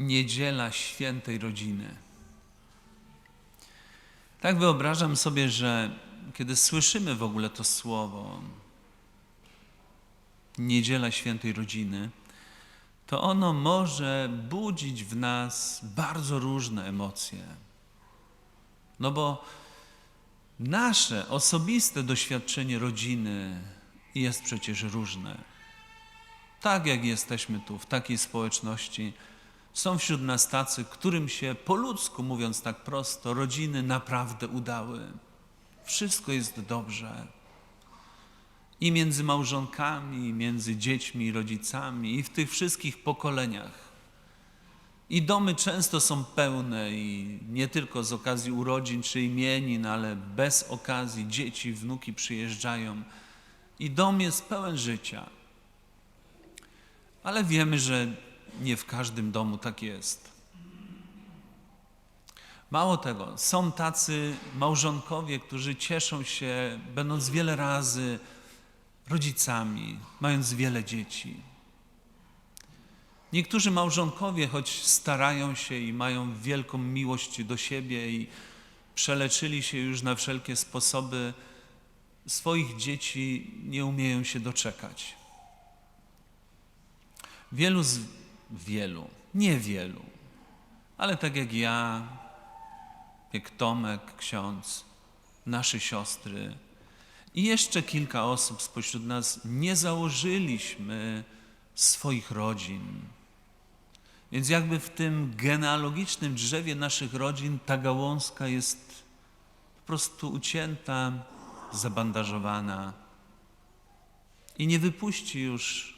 Niedziela Świętej Rodziny. Tak wyobrażam sobie, że kiedy słyszymy w ogóle to słowo Niedziela Świętej Rodziny, to ono może budzić w nas bardzo różne emocje. No bo nasze osobiste doświadczenie rodziny jest przecież różne. Tak jak jesteśmy tu, w takiej społeczności, są wśród nas tacy, którym się po ludzku, mówiąc tak prosto, rodziny naprawdę udały. Wszystko jest dobrze. I między małżonkami, i między dziećmi i rodzicami, i w tych wszystkich pokoleniach. I domy często są pełne, i nie tylko z okazji urodzin czy imienin, ale bez okazji dzieci, wnuki przyjeżdżają. I dom jest pełen życia. Ale wiemy, że nie w każdym domu tak jest. Mało tego, są tacy małżonkowie, którzy cieszą się, będąc wiele razy rodzicami, mając wiele dzieci. Niektórzy małżonkowie, choć starają się i mają wielką miłość do siebie i przeleczyli się już na wszelkie sposoby, swoich dzieci nie umieją się doczekać. Wielu z wielu, niewielu, ale tak jak ja, jak Tomek, ksiądz, nasze siostry i jeszcze kilka osób spośród nas nie założyliśmy swoich rodzin. Więc jakby w tym genealogicznym drzewie naszych rodzin ta gałązka jest po prostu ucięta, zabandażowana i nie wypuści już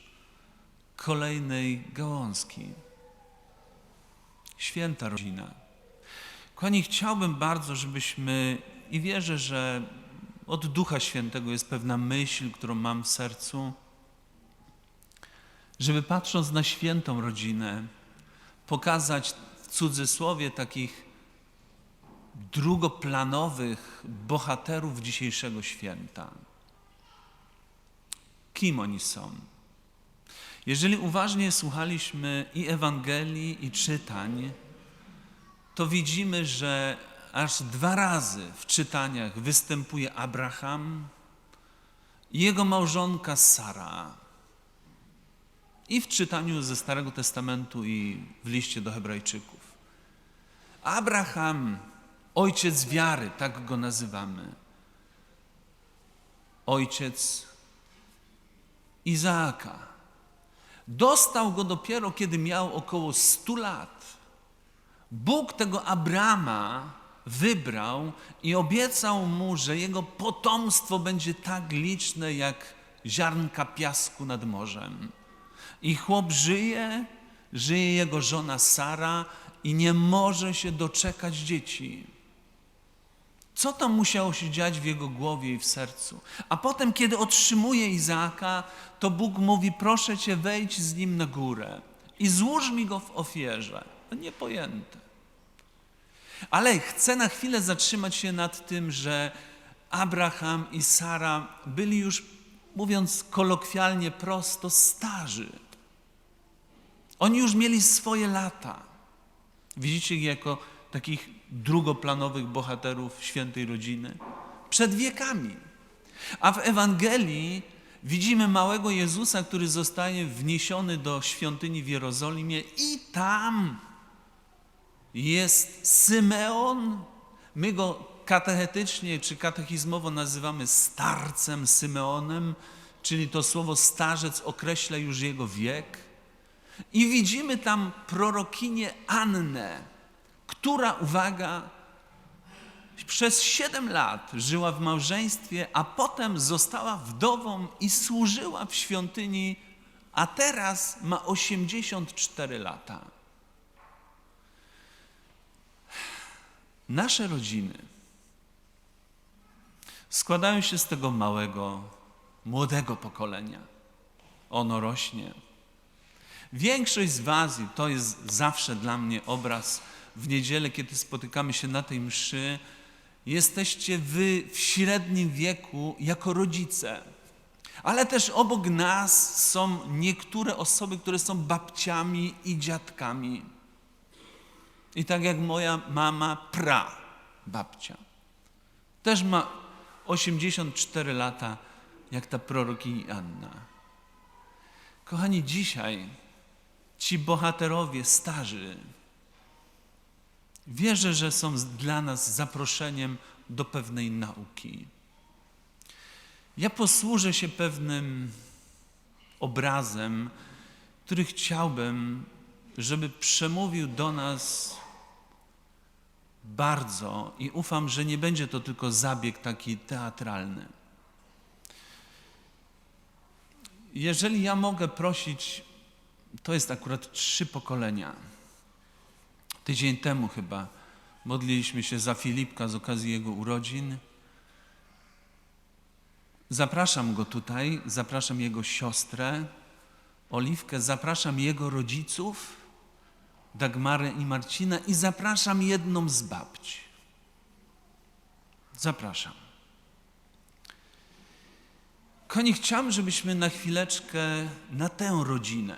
kolejnej gałązki. Święta rodzina. Kochani, chciałbym bardzo, żebyśmy, i wierzę, że od Ducha Świętego jest pewna myśl, którą mam w sercu, żeby patrząc na świętą rodzinę, pokazać w cudzysłowie takich drugoplanowych bohaterów dzisiejszego święta. Kim oni są? Jeżeli uważnie słuchaliśmy i Ewangelii, i czytań, to widzimy, że aż dwa razy w czytaniach występuje Abraham jego małżonka Sara. I w czytaniu ze Starego Testamentu, i w liście do Hebrajczyków. Abraham, ojciec wiary, tak go nazywamy. Ojciec Izaaka. Dostał go dopiero, kiedy miał około 100 lat. Bóg tego Abrama wybrał i obiecał mu, że jego potomstwo będzie tak liczne jak ziarnka piasku nad morzem. I chłop żyje, żyje jego żona Sara i nie może się doczekać dzieci. Co tam musiało się dziać w jego głowie i w sercu? A potem, kiedy otrzymuje Izaaka, to Bóg mówi: Proszę cię, wejdź z nim na górę i złóż mi go w ofierze. No niepojęte. Ale chcę na chwilę zatrzymać się nad tym, że Abraham i Sara byli już, mówiąc kolokwialnie prosto, starzy. Oni już mieli swoje lata. Widzicie jako takich drugoplanowych bohaterów świętej rodziny? Przed wiekami. A w Ewangelii widzimy małego Jezusa, który zostaje wniesiony do świątyni w Jerozolimie i tam jest Symeon. My go katechetycznie czy katechizmowo nazywamy starcem Symeonem, czyli to słowo starzec określa już jego wiek. I widzimy tam prorokinię Annę, która, uwaga, przez siedem lat żyła w małżeństwie, a potem została wdową i służyła w świątyni, a teraz ma 84 lata. Nasze rodziny składają się z tego małego, młodego pokolenia. Ono rośnie. Większość z Was, i to jest zawsze dla mnie obraz w niedzielę, kiedy spotykamy się na tej mszy, jesteście Wy w średnim wieku jako rodzice. Ale też obok nas są niektóre osoby, które są babciami i dziadkami. I tak jak moja mama pra babcia. Też ma 84 lata, jak ta prorokini Anna. Kochani, dzisiaj ci bohaterowie starzy, wierzę, że są dla nas zaproszeniem do pewnej nauki. Ja posłużę się pewnym obrazem, który chciałbym, żeby przemówił do nas bardzo i ufam, że nie będzie to tylko zabieg taki teatralny. Jeżeli ja mogę prosić, to jest akurat trzy pokolenia. Tydzień temu chyba modliliśmy się za Filipka z okazji jego urodzin. Zapraszam go tutaj, zapraszam jego siostrę, Oliwkę, zapraszam jego rodziców, Dagmarę i Marcina i zapraszam jedną z babci. Zapraszam. Koni, chciałem, żebyśmy na chwileczkę na tę rodzinę.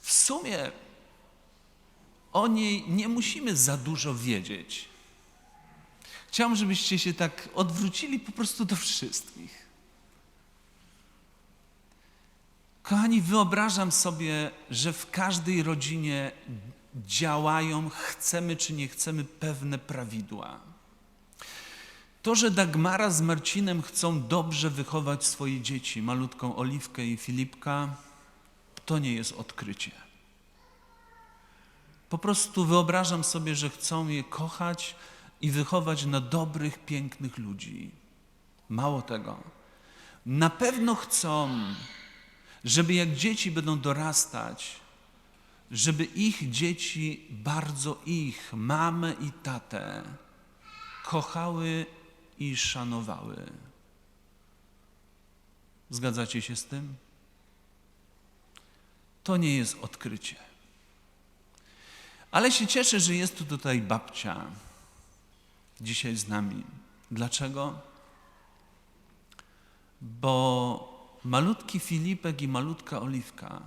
W sumie o niej nie musimy za dużo wiedzieć. Chciałem, żebyście się tak odwrócili po prostu do wszystkich. Kochani, wyobrażam sobie, że w każdej rodzinie działają, chcemy czy nie chcemy, pewne prawidła. To, że Dagmara z Marcinem chcą dobrze wychować swoje dzieci, malutką Oliwkę i Filipka, to nie jest odkrycie. Po prostu wyobrażam sobie, że chcą je kochać i wychować na dobrych, pięknych ludzi. Mało tego, na pewno chcą, żeby jak dzieci będą dorastać, żeby ich dzieci bardzo ich, mamę i tatę, kochały i szanowały. Zgadzacie się z tym? To nie jest odkrycie. Ale się cieszę, że jest tu tutaj babcia dzisiaj z nami. Dlaczego? Bo malutki Filipek i malutka Oliwka,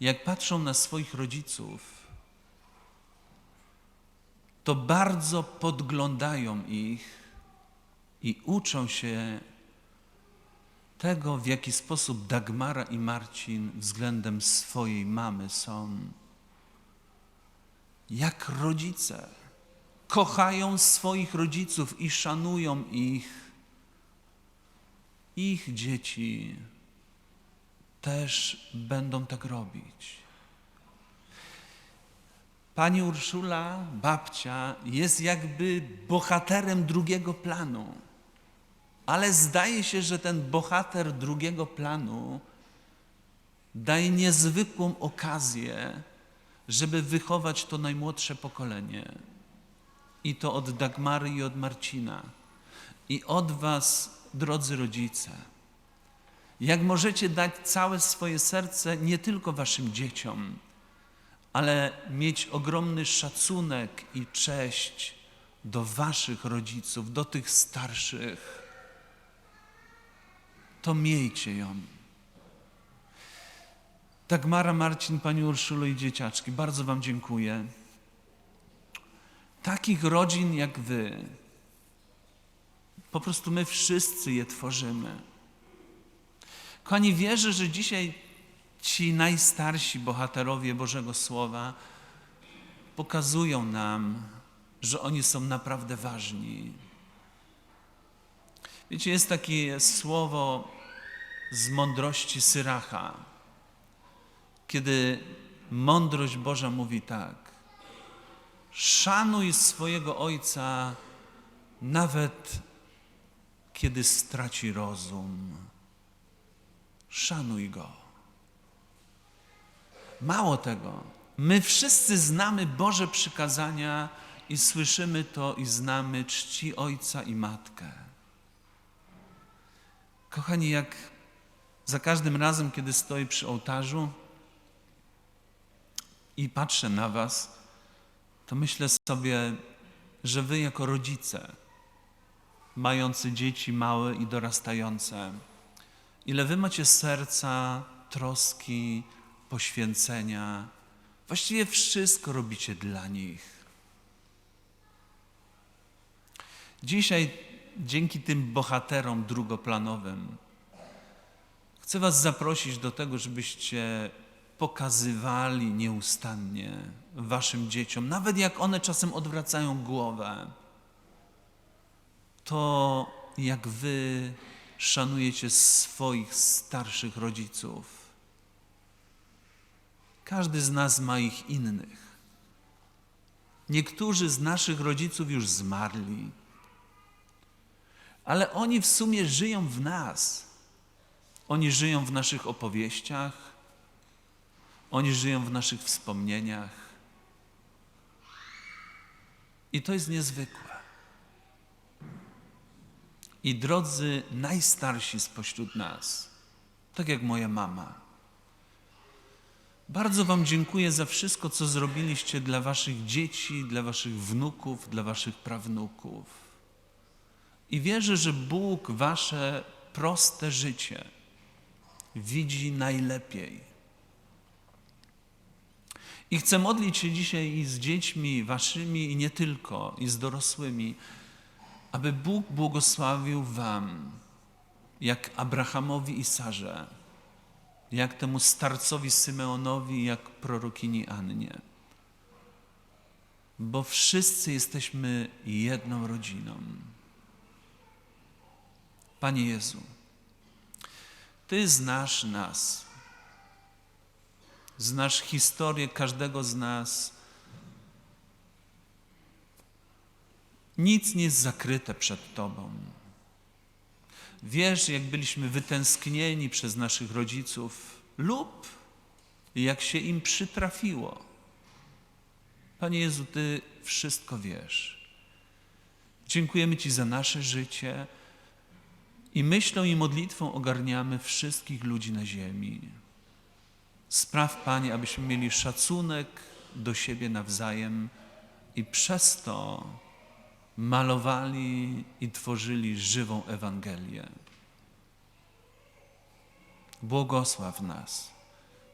jak patrzą na swoich rodziców, to bardzo podglądają ich i uczą się tego, w jaki sposób Dagmara i Marcin względem swojej mamy są. Jak rodzice kochają swoich rodziców i szanują ich. Ich dzieci też będą tak robić. Pani Urszula, babcia, jest jakby bohaterem drugiego planu. Ale zdaje się, że ten bohater drugiego planu daje niezwykłą okazję, żeby wychować to najmłodsze pokolenie. I to od Dagmary i od Marcina. I od Was, drodzy rodzice. Jak możecie dać całe swoje serce nie tylko Waszym dzieciom, ale mieć ogromny szacunek i cześć do Waszych rodziców, do tych starszych, to miejcie ją. Dagmara, Marcin, Pani Urszulo i dzieciaczki, bardzo Wam dziękuję. Takich rodzin jak Wy, po prostu my wszyscy je tworzymy. Kochani, wierzę, że dzisiaj ci najstarsi bohaterowie Bożego Słowa pokazują nam, że oni są naprawdę ważni. Wiecie, jest takie słowo z mądrości Syracha, kiedy mądrość Boża mówi tak: szanuj swojego ojca, nawet kiedy straci rozum. Szanuj go. Mało tego, my wszyscy znamy Boże przykazania i słyszymy to i znamy czci ojca i matkę. Kochani, jak za każdym razem, kiedy stoję przy ołtarzu i patrzę na Was, to myślę sobie, że Wy jako rodzice, mający dzieci małe i dorastające, ile Wy macie serca, troski, poświęcenia. Właściwie wszystko robicie dla nich. Dzisiaj dzięki tym bohaterom drugoplanowym chcę Was zaprosić do tego, żebyście pokazywali nieustannie Waszym dzieciom, nawet jak one czasem odwracają głowę, to jak Wy szanujecie swoich starszych rodziców. Każdy z nas ma ich innych. Niektórzy z naszych rodziców już zmarli, ale oni w sumie żyją w nas. Oni żyją w naszych opowieściach, oni żyją w naszych wspomnieniach. I to jest niezwykłe. I drodzy najstarsi spośród nas, tak jak moja mama, bardzo Wam dziękuję za wszystko, co zrobiliście dla Waszych dzieci, dla Waszych wnuków, dla Waszych prawnuków. I wierzę, że Bóg Wasze proste życie widzi najlepiej. I chcę modlić się dzisiaj i z dziećmi Waszymi, i nie tylko, i z dorosłymi, aby Bóg błogosławił Wam, jak Abrahamowi i Sarze, jak temu starcowi Symeonowi, jak prorokini Annie. Bo wszyscy jesteśmy jedną rodziną. Panie Jezu, Ty znasz nas, znasz historię każdego z nas. Nic nie jest zakryte przed Tobą. Wiesz, jak byliśmy wytęsknieni przez naszych rodziców lub jak się im przytrafiło. Panie Jezu, Ty wszystko wiesz. Dziękujemy Ci za nasze życie i myślą i modlitwą ogarniamy wszystkich ludzi na ziemi. Spraw, Panie, abyśmy mieli szacunek do siebie nawzajem i przez to malowali i tworzyli żywą Ewangelię. Błogosław nas,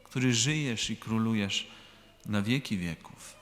który żyjesz i królujesz na wieki wieków.